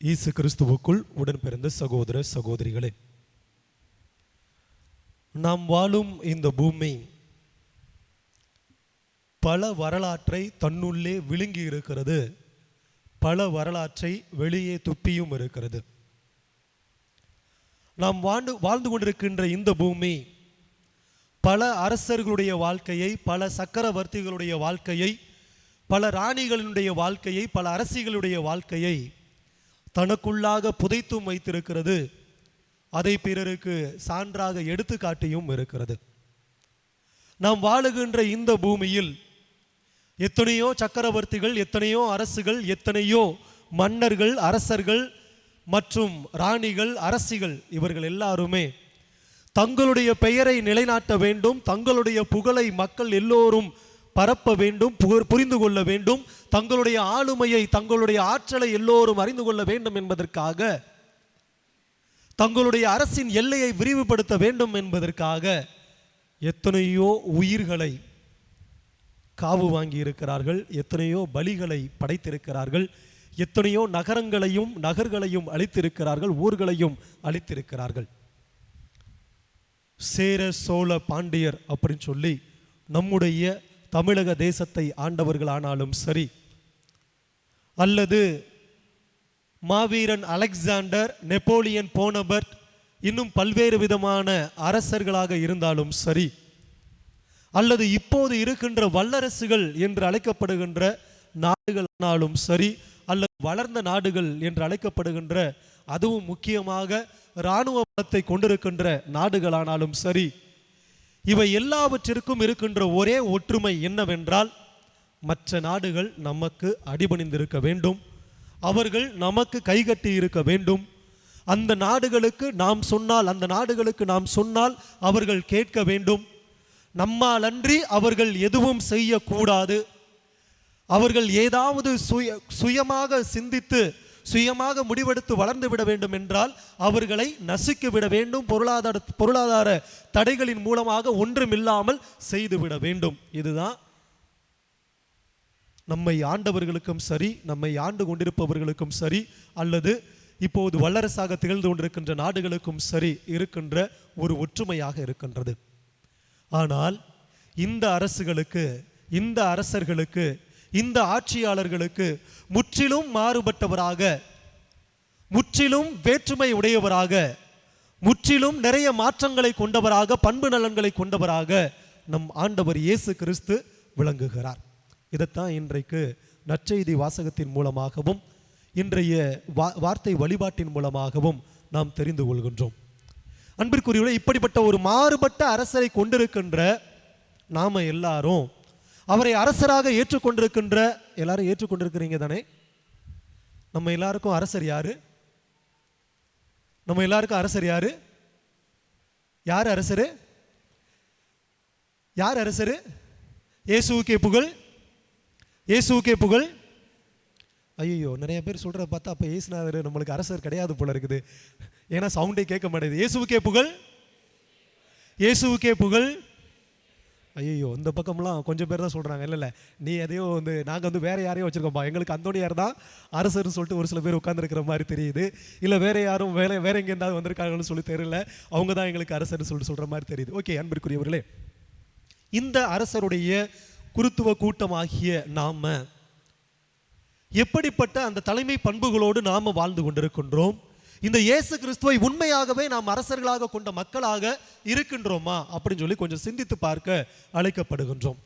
இயேசு கிறிஸ்துவுக்குள் உடன் பிறந்த சகோதர சகோதரிகளே நாம் வாழும் இந்த பூமி பல வரலாற்றை தன்னுள்ளே விழுங்கி இருக்கிறது பல வரலாற்றை வெளியே துப்பியும் இருக்கிறது. நாம் வாழ்ந்து வாழ்ந்து கொண்டிருக்கின்ற இந்த பூமி பல அரசர்களுடைய வாழ்க்கையை பல சக்கரவர்த்திகளுடைய வாழ்க்கையை பல ராணிகளினுடைய வாழ்க்கையை பல அரசிகளுடைய வாழ்க்கையை தனக்குள்ளாக புதைத்தும் வைத்திருக்கிறது. அதை பிறருக்கு சான்றாக எடுத்துக்காட்டியும் இருக்கிறது. நாம் வாழுகின்ற இந்த பூமியில் எத்தனையோ சக்கரவர்த்திகள் எத்தனையோ அரசுகள் எத்தனையோ மன்னர்கள் அரசர்கள் மற்றும் ராணிகள் அரசிகள் இவர்கள் எல்லாருமே தங்களுடைய பெயரை நிலைநாட்ட வேண்டும். தங்களுடைய புகழை மக்கள் எல்லோரும் பரப்ப வேண்டும் புகழ் புரிந்து கொள்ள வேண்டும் தங்களுடைய ஆளுமையை தங்களுடைய ஆற்றலை எல்லோரும் அறிந்து கொள்ள வேண்டும் என்பதற்காக தங்களுடைய அரசின் எல்லையை விரிவுபடுத்த வேண்டும் என்பதற்காக எத்தனையோ உயிர்களை காவு வாங்கி இருக்கிறார்கள் எத்தனையோ பலிகளை படைத்திருக்கிறார்கள் எத்தனையோ நகரங்களையும் நகர்களையும் அழித்திருக்கிறார்கள் ஊர்களையும் அழித்திருக்கிறார்கள். சேர சோழ பாண்டியர் அப்படின்னு சொல்லி நம்முடைய தமிழக தேசத்தை ஆண்டவர்களானாலும் சரி அல்லது மாவீரன் அலெக்சாண்டர் நெப்போலியன் போனபர்ட் இன்னும் பல்வேறு விதமான அரசர்களாக இருந்தாலும் சரி அல்லது இப்போது இருக்கின்ற வல்லரசுகள் என்று அழைக்கப்படுகின்ற நாடுகளானாலும் சரி அல்லது வளர்ந்த நாடுகள் என்று அழைக்கப்படுகின்ற அதுவும் முக்கியமாக இராணுவ பலத்தை கொண்டிருக்கின்ற நாடுகளானாலும் சரி இவை எல்லாவற்றிற்கும் இருக்கின்ற ஒரே ஒற்றுமை என்னவென்றால் மற்ற நாடுகள் நமக்கு அடிபணிந்திருக்க வேண்டும். அவர்கள் நமக்கு கைகட்டி இருக்க வேண்டும். அந்த நாடுகளுக்கு நாம் சொன்னால் அந்த நாடுகளுக்கு நாம் சொன்னால் அவர்கள் கேட்க வேண்டும். நம்மாலன்றி அவர்கள் எதுவும் செய்யக்கூடாது. அவர்கள் ஏதாவது சுய சுயமாக சிந்தித்து சுயமாக முடிவெடுத்து வளர்ந்து விட வேண்டும் என்றால் அவர்களை நசுக்கி விட வேண்டும். பொருளாதார பொருளாதார தடைகளின் மூலமாக ஒன்றுமில்லாமல் செய்துவிட வேண்டும். இதுதான் நம்மை ஆண்டவர்களுக்கும் சரி நம்மை ஆண்டு கொண்டிருப்பவர்களுக்கும் சரி அல்லது இப்போது வல்லரசாக திகழ்ந்து கொண்டிருக்கின்ற நாடுகளுக்கும் சரி இருக்கின்ற ஒரு ஒற்றுமையாக இருக்கின்றது. ஆனால் இந்த அரசுகளுக்கு இந்த அரசர்களுக்கு இந்த ஆட்சியாளர்களுக்கு முற்றிலும் மாறுபட்டவராக முற்றிலும் வேற்றுமை உடையவராக முற்றிலும் நிறைய மாற்றங்களை கொண்டவராக பண்பு நலன்களை கொண்டவராக நம் ஆண்டவர் இயேசு கிறிஸ்து விளங்குகிறார். இதைத்தான் இன்றைக்கு நற்செய்தி வாசகத்தின் மூலமாகவும் இன்றைய வா வார்த்தை வழிபாட்டின் மூலமாகவும் நாம் தெரிந்து கொள்கின்றோம். அன்பிற்குரியவர்களே இப்படிப்பட்ட ஒரு மாறுபட்ட அரசரை கொண்டிருக்கின்ற நாம எல்லாரும் அவரை அரசராக ஏற்றுக்கொண்டிருக்கின்ற எல்லாரும் ஏற்றுக்கொண்டிருக்கிறீங்க தானே? நம்ம எல்லாருக்கும் அரசர் யாரு? நம்ம எல்லாருக்கும் அரசர் யாரு? யார் அரசரு? யார் அரசரு? இயேசுக்கே புகழ். இயேசுக்கே புகழ். ஐயோ நிறைய பேர் சொல்றத பார்த்தா அப்போ இயேசுநாதர் நம்மளுக்கு அரசர் கிடையாது போல இருக்குது. ஏன்னா சவுண்டே கேட்க மாட்டேங்குது. இயேசுக்கே புகழ். இயேசுக்கே புகழ். ஐயோ இந்த பக்கம்லாம் கொஞ்சம் பேர் தான் சொல்கிறாங்க இல்லை இல்லை. நீ எதையோ வந்து நாங்கள் வந்து வேறு யாரையும் வச்சுருக்கோம்ப்பா எங்களுக்கு அந்தோனியார் தான்? அரசர்னு சொல்லிட்டு ஒரு சில பேர் உட்காந்துருக்கிற மாதிரி தெரியுது. இல்லை வேறு யாரும் வேலை வேறு எங்கே இருந்தாலும் வந்திருக்காங்கன்னு சொல்லி தெரியல. அவங்க தான் எங்களுக்கு அரசர்னு சொல்லிட்டு சொல்கிற மாதிரி தெரியுது. ஓகே அன்பிற்குரியவர்களே. இந்த அரசருடைய குருத்துவ கூட்டமாகிய நாம் எப்படிப்பட்ட அந்த தலைமை பண்புகளோடு நாம் வாழ்ந்து கொண்டிருக்கின்றோம்? இந்த இயேசு கிறிஸ்துவை உண்மையாகவே நாம் அரசர்களாக கொண்ட மக்களாக இருக்கின்றோமா அப்படின்னு சொல்லி கொஞ்சம் சிந்தித்து பார்க்க அழைக்கப்படுகின்றோம்.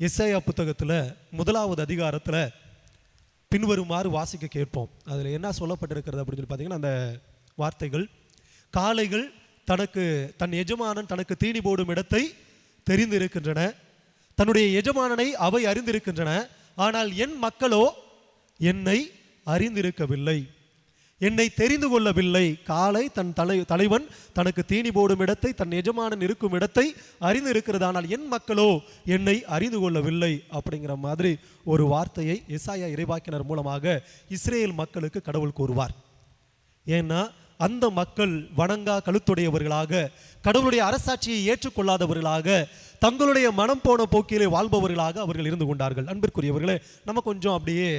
இசையா புத்தகத்துல முதலாவது அதிகாரத்துல பின்வருமாறு வாசிக்க கேட்போம். அதுல என்ன சொல்லப்பட்டிருக்கிறது அப்படின்னு சொல்லி பார்த்தீங்கன்னா அந்த வார்த்தைகள் காளைகள் தனக்கு தன் எஜமானன் தனக்கு தீனி போடும் இடத்தை தெரிந்திருக்கின்றன. தன்னுடைய எஜமானனை அவை அறிந்திருக்கின்றன. ஆனால் என் மக்களோ என்னை அறிந்திருக்கவில்லை. என்னை தெரிந்து கொள்ளவில்லை. காலை தன் தலை தலைவன் தனக்கு தீனி போடும் இடத்தை தன் எஜமானன் இருக்கும் இடத்தை அறிந்து இருக்கிறது ஆனால் என் மக்களோ என்னை அறிந்து கொள்ளவில்லை. அப்படிங்கிற மாதிரி ஒரு வார்த்தையை இசாயா இறைவாக்கினர் மூலமாக இஸ்ரேல் மக்களுக்கு கடவுள் கூறுவார். ஏன்னா அந்த மக்கள் வணங்கா கழுத்துடையவர்களாக கடவுளுடைய அரசாட்சியை ஏற்றுக்கொள்ளாதவர்களாக தங்களுடைய மனம் போன போக்கிலே வாழ்பவர்களாக அவர்கள் இருந்து கொண்டார்கள். அன்பிற்குரியவர்களே நம்ம கொஞ்சம் அப்படியே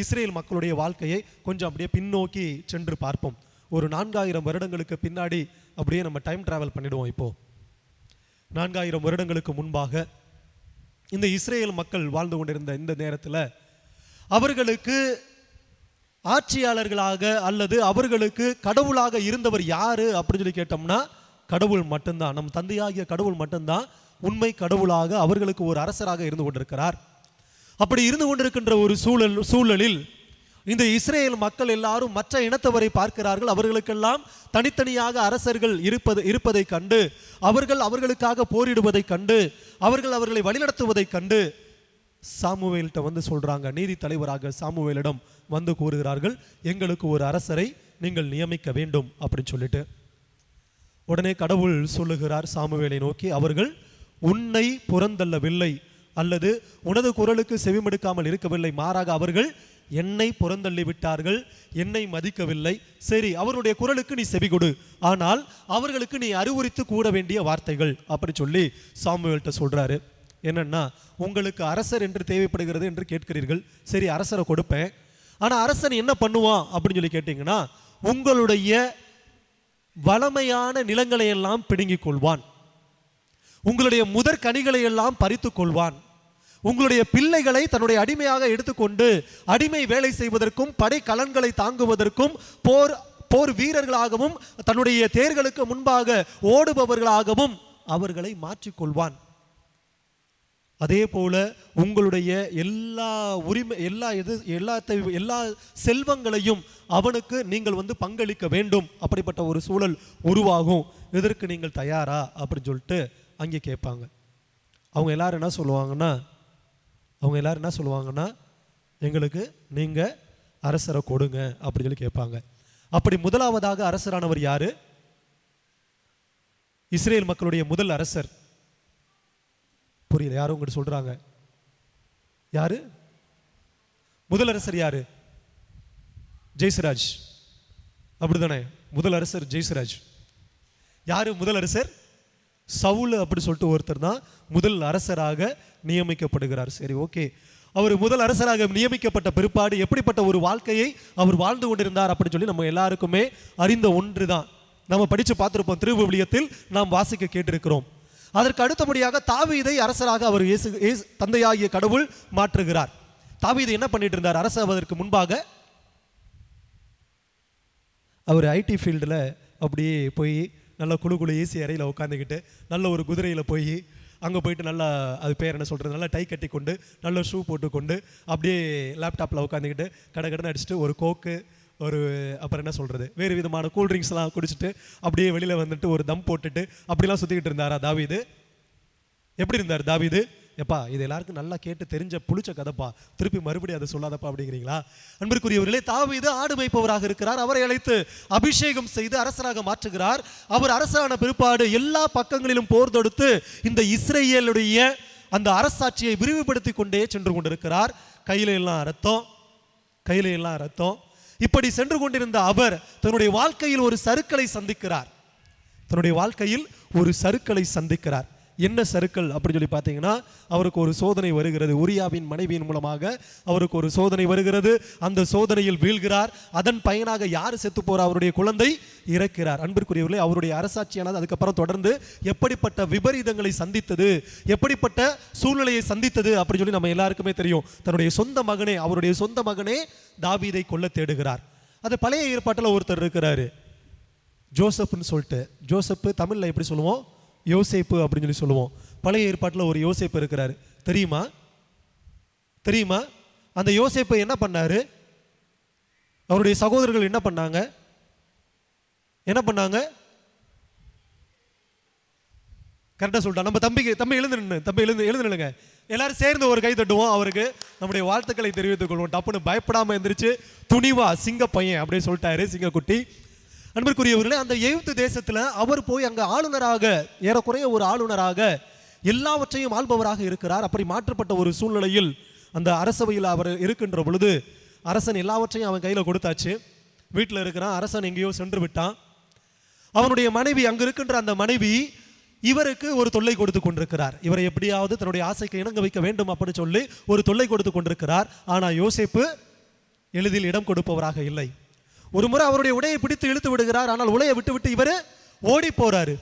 இஸ்ரேல் மக்களுடைய வாழ்க்கையை கொஞ்சம் அப்படியே பின்னோக்கி சென்று பார்ப்போம். ஒரு நான்காயிரம் வருடங்களுக்கு பின்னாடி அப்படியே நம்ம டைம் டிராவல் பண்ணிடுவோம் இப்போ. நான்காயிரம் வருடங்களுக்கு முன்பாக இந்த இஸ்ரேல் மக்கள் வாழ்ந்து கொண்டிருந்த இந்த நேரத்தில் அவர்களுக்கு ஆட்சியாளர்களாக அல்லது அவர்களுக்கு கடவுளாக இருந்தவர் யாரு அப்படின்னு சொல்லி கேட்டோம்னா கடவுள் மட்டும்தான். நம் தந்தையாகிய கடவுள் மட்டும்தான். உண்மை கடவுளாக அவர்களுக்கு ஒரு அரசராக இருந்து கொண்டிருக்கிறார். அப்படி இருந்து கொண்டிருக்கின்ற ஒரு சூழல் சூழலில் இந்த இஸ்ரேல் மக்கள் எல்லாரும் மற்ற இனத்தவரை பார்க்கிறார்கள். அவர்களுக்கெல்லாம் தனித்தனியாக அரசர்கள் இருப்பது இருப்பதைக் கண்டு அவர்கள் அவர்களுக்காக போரிடுவதைக் கண்டு அவர்கள் அவர்களை வழிநடத்துவதைக் கண்டு சாமுவேல்கிட்ட வந்து சொல்றாங்க நீதி தலைவராக சாமுவேலிடம் வந்து கூறுகிறார்கள். எங்களுக்கு ஒரு அரசரை நீங்கள் நியமிக்க வேண்டும் அப்படின்னு சொல்லிட்டு உடனே கடவுள் சொல்லுகிறார் சாமுவேலை நோக்கி அவர்கள் உன்னை புறந்தள்ளவில்லை. அல்லது உனது குரலுக்கு செவிமடுக்காமல் இருக்கவில்லை. மாறாக அவர்கள் என்னை புறந்தள்ளி விட்டார்கள் என்னை மதிக்கவில்லை. சரி அவருடைய குரலுக்கு நீ செவி கொடு. ஆனால் அவர்களுக்கு நீ அறிவுரித்து கூட வேண்டிய வார்த்தைகள். அப்படி சொல்லி சாமுவேல்கிட்ட சொல்றாரு. என்னன்னா உங்களுக்கு அரசர் என்று தேவைப்படுகிறது என்று கேட்கிறீர்கள். சரி அரசரை கொடுப்பேன். ஆனால் அரசன் என்ன பண்ணுவான் அப்படின்னு சொல்லி கேட்டீங்கன்னா உங்களுடைய வளமையான நிலங்களை எல்லாம் பிடுங்கிக் கொள்வான். உங்களுடைய முதற் கனிகளை எல்லாம் பறித்து கொள்வான். உங்களுடைய பிள்ளைகளை தன்னுடைய அடிமையாக எடுத்துக்கொண்டு அடிமை வேலை செய்வதற்கும் படை கலன்களை தாங்குவதற்கும் போர் போர் வீரர்களாகவும் தன்னுடைய தேர்களுக்கு முன்பாக ஓடுபவர்களாகவும் அவர்களை மாற்றிக்கொள்வான். அதே போல உங்களுடைய எல்லா உரிமை எல்லா எது எல்லாத்தை எல்லா செல்வங்களையும் அவனுக்கு நீங்கள் வந்து பங்களிக்க வேண்டும். அப்படிப்பட்ட ஒரு சூழல் உருவாகும். இதற்கு நீங்கள் தயாரா? அப்படின்னு சொல்லிட்டு அங்கே கேட்பாங்க. அவங்க எல்லாரும் என்ன சொல்லுவாங்கன்னா அவங்க எல்லாரும் என்ன சொல்லுவாங்கன்னா எங்களுக்கு நீங்கள் அரசரை கொடுங்க அப்படின்னு சொல்லி கேட்பாங்க. அப்படி முதலாவதாக அரசரானவர் யாரு? இஸ்ரேல் மக்களுடைய முதல் அரசர். புரியல யாரும் உங்கள்கிட்ட சொல்றாங்க? யாரு? முதல் அரசர் யாரு? ஜெய்சராஜ் அப்படிதானே முதல் அரசர் ஜெய்சராஜ் யாரு முதல் அரசர் சவுல் அப்படி சொல்லிட்டு ஒருத்தர் தான் முதல் அரசராக நியமிக்கப்படுகிறார். சரி ஓகே. அவர் முதல் அரசராக நியமிக்கப்பட்ட பிற்பாடு எப்படிப்பட்ட ஒரு வாழ்க்கையை அவர் வாழ்ந்து கொண்டிருந்தார் அப்படின்னு சொல்லி நம்ம எல்லாருக்குமே அறிந்த ஒன்று தான் நம்ம படித்து பார்த்துருப்போம் திருவிவிலியத்தில் நாம் வாசிக்க கேட்டிருக்கிறோம். அதற்கு அடுத்தபடியாக தாவீதை அரசராக அவர் இயேசு தந்தையாகிய கடவுள் மாற்றுகிறார். தாவீது என்ன பண்ணிட்டு இருந்தார்? அரசாவதற்கு முன்பாக அவர் ஐடி ஃபீல்டில் அப்படியே போய் நல்லா குழு குழு ஏசி அறையில் உட்காந்துக்கிட்டு நல்ல ஒரு குதிரையில் போய் அங்கே போயிட்டு நல்லா அது பேர் என்ன சொல்கிறது நல்லா டை கட்டி கொண்டு நல்ல ஷூ போட்டுக்கொண்டு அப்படியே லேப்டாப்பில் உட்காந்துக்கிட்டு கடை கடனை அடிச்சுட்டு ஒரு கோக்கு ஒரு அப்புறம் என்ன சொல்கிறது வேறு விதமான கூல்ட்ரிங்க்ஸ்லாம் குடிச்சிட்டு அப்படியே வெளியில் வந்துட்டு ஒரு தம் போட்டுட்டு அப்படிலாம் சுற்றிக்கிட்டு இருந்தாரா தாவீது? எப்படி இருந்தார் தாவீது? எப்பா இது எல்லாருக்கும் நல்லா கேட்டு தெரிஞ்ச புளிச்ச கதைப்பா? திருப்பி மறுபடியும் அதை சொல்லாதப்பா அப்படிங்கிறீங்களா? அன்பிற்குரியவர்களே தாவீது ஆடு மேய்ப்பவராக இருக்கிறார். அவரை அழைத்து அபிஷேகம் செய்து அரசராக மாற்றுகிறார். அவர் அரசரான பிற்பாடு எல்லா பக்கங்களிலும் போர் தொடுத்து இந்த இஸ்ரேலுடைய அந்த அரசாட்சியை விரிவுபடுத்தி கொண்டே சென்று கொண்டிருக்கிறார். கையில எல்லாம் ரத்தம் கையில எல்லாம் ரத்தம் இப்படி சென்று கொண்டிருந்த அவர் தன்னுடைய வாழ்க்கையில் ஒரு சருக்களை சந்திக்கிறார். தன்னுடைய வாழ்க்கையில் ஒரு சருக்களை சந்திக்கிறார். என்ன சறுக்கல் அப்படின்னு சொல்லி பார்த்தீங்கன்னா அவருக்கு ஒரு சோதனை வருகிறது. உரியாவின் மனைவியின் மூலமாக அவருக்கு ஒரு சோதனை வருகிறது. அந்த சோதனையில் வீழ்கிறார். அதன் பயனாக யார் செத்து போற? அவருடைய குழந்தை இறக்கிறார். அன்பிற்குரியவர்களே அவருடைய அரசாட்சியானது அதுக்கப்புறம் தொடர்ந்து எப்படிப்பட்ட விபரீதங்களை சந்தித்தது எப்படிப்பட்ட சூழ்நிலையை சந்தித்தது அப்படின்னு சொல்லி நம்ம எல்லாருக்குமே தெரியும். தன்னுடைய சொந்த மகனே அவருடைய சொந்த மகனே தாவீதை கொல்ல தேடுகிறார். அது பழைய ஏற்பாட்டில் ஒருத்தர் இருக்கிறாரு. ஜோசப்னு சொல்லிட்டு ஜோசப்பு தமிழில் எப்படி சொல்லுவோம்? யோசேப்பு அப்படின்னு சொல்லி சொல்லுவோம். பழைய ஏற்பாட்டில் ஒரு யோசேப்பு இருக்கிறாரு. தெரியுமா? தெரியுமா? அந்த யோசேப்பு என்ன பண்ணாரு? அவருடைய சகோதரர்கள் என்ன பண்ணாங்க? என்ன பண்ணாங்க? கரெக்டாக சொல்லிட்டா நம்ம தம்பிக்கு தம்பி எழுந்து நின்று தம்பி எழுந்து எழுந்து நில்லுங்க. எல்லாரும் சேர்ந்து ஒரு கை தட்டுவோம். அவருக்கு நம்முடைய வாழ்த்துக்களை தெரிவித்துக் கொள்வோம். டப்புன்னு பயப்படாம எந்திரிச்சு துணிவா சிங்க பையன் அப்படின்னு சொல்லிட்டாரு சிங்கக்குட்டி. அன்பிற்குரியவர்களே அந்த எகிப்து தேசத்தில் அவர் போய் அங்கே ஆளுநராக ஏறக்குறைய ஒரு ஆளுநராக எல்லாவற்றையும் ஆள்பவராக இருக்கிறார். அப்படி மாற்றப்பட்ட ஒரு சூழ்நிலையில் அந்த அரசவையில் அவர் இருக்கின்ற பொழுது அரசன் எல்லாவற்றையும் அவன் கையில் கொடுத்தாச்சு. வீட்டில் இருக்கிறான் அரசன் எங்கேயோ சென்று விட்டான். அவனுடைய மனைவி அங்கே இருக்கின்ற அந்த மனைவி இவருக்கு ஒரு தொல்லை கொடுத்து கொண்டிருக்கிறார். இவரை எப்படியாவது தன்னுடைய ஆசைக்கு இணங்க வைக்க வேண்டும் அப்படின்னு சொல்லி ஒரு தொல்லை கொடுத்து கொண்டிருக்கிறார். ஆனால் யோசிப்பு எளிதில் இடம் கொடுப்பவராக இல்லை. ஒரு முறை அவருடைய உடையை பிடித்து இழுத்து விடுகிறார் ஆனால் உலையை விட்டு விட்டு இவர் ஓடி போறாரு.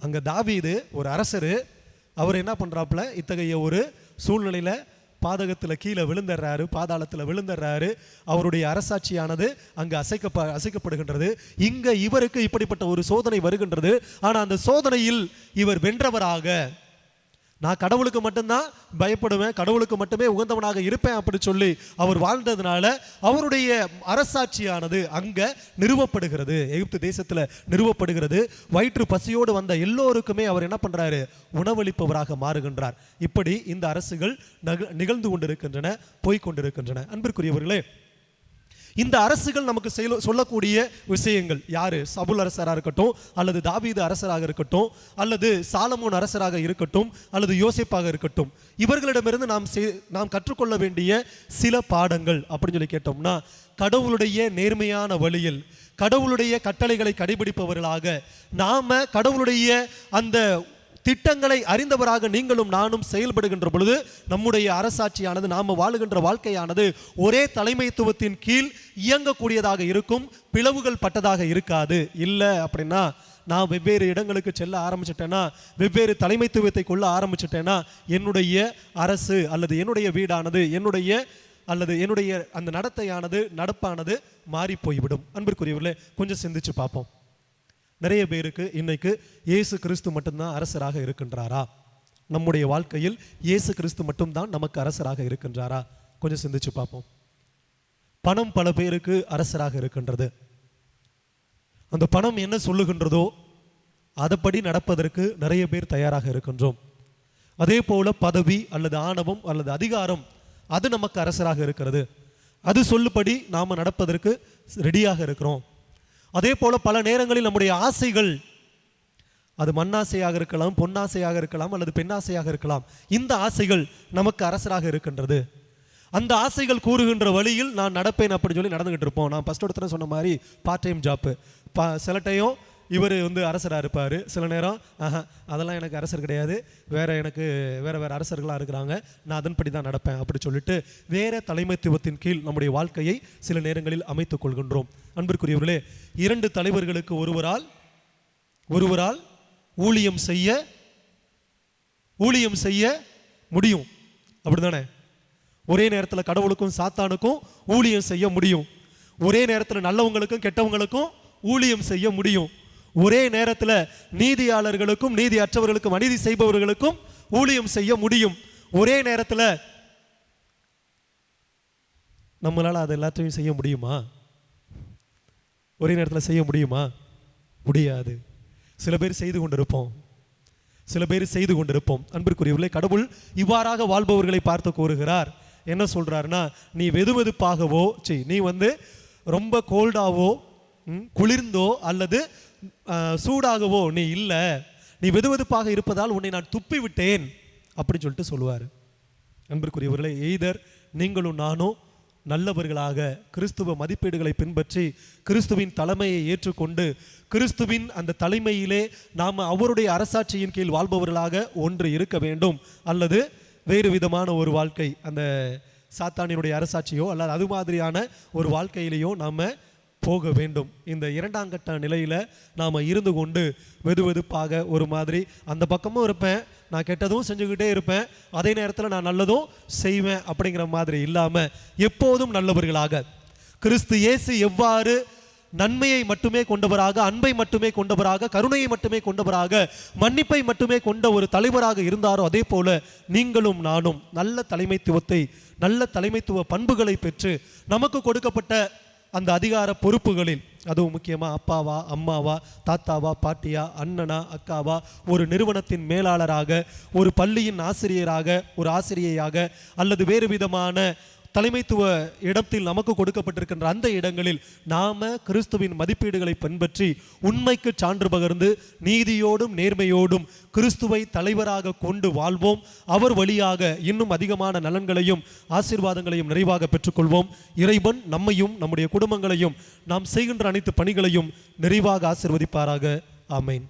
அங்க தாவீது ஒரு அரசர் அவர் என்ன பண்றாப்புல இத்தகைய ஒரு சூழ்நிலையில பாதகத்துல கீழே விழுந்துடுறாரு பாதாளத்துல விழுந்துடுறாரு அவருடைய அரசாட்சியானது அங்கே அசைக்க அசைக்கப்படுகின்றது. இங்க இவருக்கு இப்படிப்பட்ட ஒரு சோதனை வருகின்றது. ஆனா அந்த சோதனையில் இவர் வென்றவராக நான் கடவுளுக்கு மட்டும்தான் பயப்படுவேன் கடவுளுக்கு மட்டுமே உகந்தவனாக இருப்பேன் அப்படி சொல்லி அவர் வாழ்ந்ததுனால அவருடைய அரசாட்சியானது அங்க நிறுவப்படுகிறது. எகிப்து தேசத்துல நிறுவப்படுகிறது. வயிற்று பசியோடு வந்த எல்லோருக்குமே அவர் என்ன பண்றாரு? உணவளிப்பவராக மாறுகின்றார். இப்படி இந்த அரசுகள் நக- நிகழ்ந்து கொண்டிருக்கின்றன போய்க் கொண்டிருக்கின்றன. அன்பிற்குரியவர்களே இந்த அரசுகள் நமக்கு செய்ய- சொல்லக்கூடிய விஷயங்கள். யாரு? சபுல் அரசராக இருக்கட்டும் அல்லது தாவீது அரசராக இருக்கட்டும் அல்லது சாலமோன் அரசராக இருக்கட்டும் அல்லது யோசிப்பாக இருக்கட்டும். இவர்களிடமிருந்து நாம் நாம் கற்றுக்கொள்ள வேண்டிய சில பாடங்கள் அப்படின்னு சொல்லி கேட்டோம்னா கடவுளுடைய நேர்மையான வழியில் கடவுளுடைய கட்டளைகளை கடைபிடிப்பவர்களாக நாம கடவுளுடைய அந்த திட்டங்களை அறிந்தவராக நீங்களும் நானும் செயல்படுகின்ற பொழுது நம்முடைய அரசாட்சியானது நாம வாழுகின்ற வாழ்க்கையானது ஒரே தலைமைத்துவத்தின் கீழ் இயங்கக்கூடியதாக இருக்கும் பிளவுகள் பட்டதாக இருக்காது. இல்லை அப்படின்னா நான் வெவ்வேறு இடங்களுக்கு செல்ல ஆரம்பிச்சிட்டேன்னா வெவ்வேறு தலைமைத்துவத்தை கொள்ள ஆரம்பிச்சிட்டேன்னா என்னுடைய அரசு அல்லது என்னுடைய வீடானது என்னுடைய அல்லது என்னுடைய அந்த நடத்தையானது நடப்பானது மாறி போய்விடும். அன்பிற்குரியவர்களே கொஞ்சம் சிந்திச்சு பார்ப்போம். நிறைய பேருக்கு இன்னைக்கு இயேசு கிறிஸ்து மட்டும்தான் அரசராக இருக்கின்றாரா? நம்முடைய வாழ்க்கையில் இயேசு கிறிஸ்து மட்டும்தான் நமக்கு அரசராக இருக்கின்றாரா? கொஞ்சம் சிந்திச்சு பார்ப்போம். பணம் பல பேருக்கு அரசராக இருக்கின்றது. அந்த பணம் என்ன சொல்லுகின்றதோ அதுபடி நடப்பதற்கு நிறைய பேர் தயாராக இருக்கின்றோம். அதே போல பதவி அல்லது ஆணவம் அல்லது அதிகாரம் அது நமக்கு அரசராக இருக்கிறது. அது சொல்லுபடி நாம் நடப்பதற்கு ரெடியாக இருக்கிறோம். அதே போல் பல நேரங்களில் நம்முடைய ஆசைகள் அது மண்ணாசையாக இருக்கலாம் பொன்னாசையாக இருக்கலாம் அல்லது பெண்ணாசையாக இருக்கலாம் இந்த ஆசைகள் நமக்கு அரசராக இருக்கின்றது. அந்த ஆசைகள் கூறுகின்ற வழியில் நான் நடப்பேன் அப்படின்னு சொல்லி நடந்துகிட்டு இருப்போம். நான் ஃபர்ஸ்ட் ஒருத்தர சொன்ன மாதிரி பார்ட் டைம் ஜாப்பு ப சில டைம் இவர் வந்து அரசராக இருப்பார். சில நேரம் ஆஹா அதெல்லாம் எனக்கு அரசர் கிடையாது. வேறு எனக்கு வேறு வேறு அரசர்களாக இருக்கிறாங்க. நான் அதன்படி தான் நடப்பேன் அப்படி சொல்லிட்டு வேறு தலைமைத்துவத்தின் கீழ் நம்முடைய வாழ்க்கையை சில நேரங்களில் அமைத்துக் கொள்கின்றோம். அன்பிற்குரியவர்களே இரண்டு தலைவர்களுக்கு ஒருவரால் ஒருவரால் ஊழியம் செய்ய ஊழியம் செய்ய முடியும். அப்படிதானே ஒரே நேரத்தில் கடவுளுக்கும் சாத்தானுக்கும் ஊழியம் செய்ய முடியும். ஒரே நேரத்தில் நல்லவங்களுக்கும் கெட்டவங்களுக்கும் ஊழியம் செய்ய முடியும். ஒரே நேரத்தில் நீதியாளர்களுக்கும் நீதி அற்றவர்களுக்கும் அநீதி செய்பவர்களுக்கும் ஊழியம் செய்ய முடியும். ஒரே நேரத்தில் நம்மளால அது எல்லாத்தையும் செய்ய முடியுமா? ஒரே நேரத்தில் செய்ய முடியுமா? முடியாது. சில பேர் செய்து கொண்டிருப்போம். சில பேர் செய்து கொண்டிருப்போம். அன்பிற்குரியவர்களே கடவுள் இவ்வாறாக வாழ்பவர்களை பார்த்து கூறுகிறார். என்ன சொல்றாருன்னா நீ வெதுவெதுப்பாகவோ சரி நீ வந்து ரொம்ப கோல்டாவோ குளிர்ந்தோ அல்லது சூடாகவோ நீ இல்லை. நீ வெதுவெதுப்பாக இருப்பதால் உன்னை நான் துப்பி விட்டேன் அப்படின்னு சொல்லிட்டு சொல்லுவார். அன்பிற்குரியவர்களே எய்தர் நீங்களும் நானும் நல்லவர்களாக கிறிஸ்துவ மதிப்பீடுகளை பின்பற்றி கிறிஸ்துவின் தலைமையை ஏற்றுக்கொண்டு கிறிஸ்துவின் அந்த தலைமையிலே நாம் அவருடைய அரசாட்சியின் கீழ் வாழ்பவர்களாக ஒன்று இருக்க வேண்டும். அல்லது வேறு விதமான ஒரு வாழ்க்கை அந்த சாத்தானினுடைய அரசாட்சியோ அல்லது அது மாதிரியான ஒரு வாழ்க்கையிலேயோ நாம் போக வேண்டும். இந்த இரண்டாம் கட்ட நிலையில் நாம் இருந்து கொண்டு வெது வெதுப்பாக ஒரு மாதிரி. அந்த பக்கமும் இருப்பேன். நான் கெட்டதும் செஞ்சுக்கிட்டே இருப்பேன். அதே நேரத்தில் நான் நல்லதும் செய்வேன் அப்படிங்கிற மாதிரி இல்லாமல் எப்போதும் நல்லவர்களாக. கிறிஸ்து இயேசு எவ்வாறு நன்மையை மட்டுமே கொண்டவராக அன்பை மட்டுமே கொண்டவராக கருணையை மட்டுமே கொண்டவராக மன்னிப்பை மட்டுமே கொண்ட ஒரு தலைவராக இருந்தாரோ அதே போல நீங்களும் நானும் நல்ல தலைமைத்துவத்தை நல்ல தலைமைத்துவ பண்புகளை பெற்று நமக்கு கொடுக்கப்பட்ட அந்த அதிகார பொறுப்புகளில் அதுவும் முக்கியமாக அப்பாவா அம்மாவா தாத்தாவா பாட்டியா அண்ணனா அக்காவா ஒரு நிறுவனத்தின் மேலாளராக ஒரு பள்ளியின் ஆசிரியராக ஒரு ஆசிரியையாக அல்லது வேறு விதமான தலைமைத்துவ இடத்தில் நமக்கு கொடுக்கப்பட்டிருக்கின்ற அந்த இடங்களில் நாம கிறிஸ்துவின் மதிப்பீடுகளை பின்பற்றி உண்மைக்கு சான்று பகர்ந்து நீதியோடும் நேர்மையோடும் கிறிஸ்துவை தலைவராக கொண்டு வாழ்வோம். அவர் வழியாக இன்னும் அதிகமான நலன்களையும் ஆசீர்வாதங்களையும் நிறைவாக பெற்றுக்கொள்வோம். இறைவன் நம்மையும் நம்முடைய குடும்பங்களையும் நாம் செய்கின்ற அனைத்து பணிகளையும் நிறைவாக ஆசிர்வதிப்பாராக. ஆமென்.